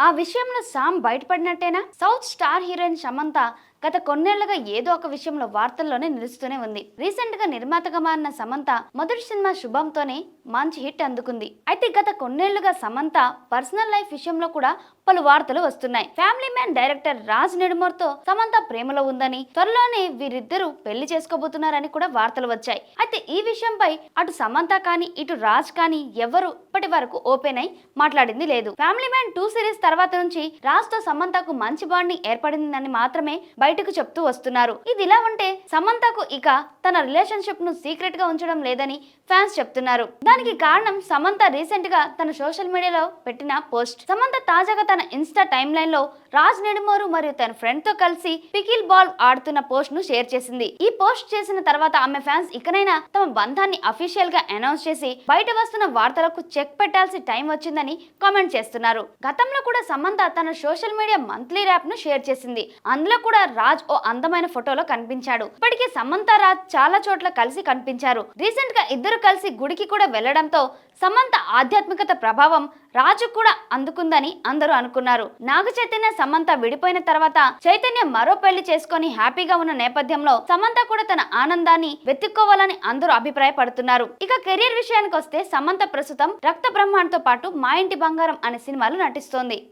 ఆ విషయంలో సామ్ బయటపడినట్టేనా? సౌత్ స్టార్ హీరోయిన్ సమంత గత కొన్నేళ్ళుగా ఏదో ఒక విషయంలో వార్తల్లోనే నిలుస్తూనే ఉంది. రీసెంట్గా నిర్మాతగా మారిన సమంత మొదటి సినిమా శుభంతోనే మంచి హిట్ అందుకుంది. అయితే గత కొన్నేళ్ళుగా సమంత పర్సనల్ లైఫ్ విషయంలో కూడా పలు వార్తలు వస్తున్నాయి. ఫ్యామిలీ మ్యాన్ డైరెక్టర్ రాజ్ నెడుమోర్తో సమంత ప్రేమలో ఉందని త్వరలోనే వీరిద్దరూ పెళ్ళి చేసుకోబోతున్నారని కూడా వార్తలు వచ్చాయి. అయితే ఈ విషయంపై అటు సమంత కానీ ఇటు రాజ్ కానీ ఎవరు ఇప్పటి వరకు ఓపెన్ అయి మాట్లాడింది లేదు. ఫ్యామిలీ మ్యాన్ టూ సిరీస్ తర్వాత నుంచి రాజ్తో సమంతకు మంచి బాండింగ్ ఏర్పడిందని మాత్రమే బయటకు చెప్తూ వస్తున్నారు. ఇది ఇలా ఉంటే సమంతకు ఇక తన రిలేషన్షిప్ను సీక్రెట్గా ఉంచడం లేదని ఫ్యాన్స్ చెప్తున్నారు. దానికి కారణం సమంత రీసెంట్గా తన సోషల్ మీడియాలో పెట్టిన పోస్ట్ సమంత తాజాగా తన ఇన్స్టా టైమ్ లైన్లో రాజ్ నెడుమోరు మరియు తన ఫ్రెండ్తో కలిసి పికిల్ బాల్ ఆడుతున్న పోస్ట్ను షేర్ చేసింది. ఈ పోస్ట్ చేసిన తర్వాత ఆమె ఫ్యాన్స్ ఇకనైనా తమ బంధాన్ని అఫీషియల్గా అనౌన్స్ చేసి బయట వస్తున్న వార్తలకు చెక్ పెట్టాల్సి టైం వచ్చిందని కామెంట్ చేస్తున్నారు. గతంలో కూడా సమంత తన సోషల్ మీడియా మంత్లీ ర్యాప్ను షేర్ చేసింది. అందులో కూడా రాజ్ ఓ అందమైన ఫోటోలో కనిపించాడు. ఇప్పటికే సమంత రాజ్ చాలా చోట్ల కలిసి కనిపించారు. రీసెంట్గా ఇద్దరు కలిసి గుడికి కూడా వెళ్ళడంతో సమంత ఆధ్యాత్మికత ప్రభావం రాజు కూడా అందుకుందని అందరూ అనుకున్నారు. నాగ చైతన్య సమంత విడిపోయిన తర్వాత చైతన్య మరో పెళ్ళి చేసుకొని హ్యాపీగా ఉన్న నేపథ్యంలో సమంత కూడా తన ఆనందాన్ని వెతుక్కోవాలని అందరూ అభిప్రాయపడుతున్నారు. ఇక కెరీర్ విషయానికి వస్తే సమంత ప్రస్తుతం రక్త బ్రహ్మాండతో పాటు మా ఇంటి బంగారం అనే సినిమాలు నటిస్తోంది.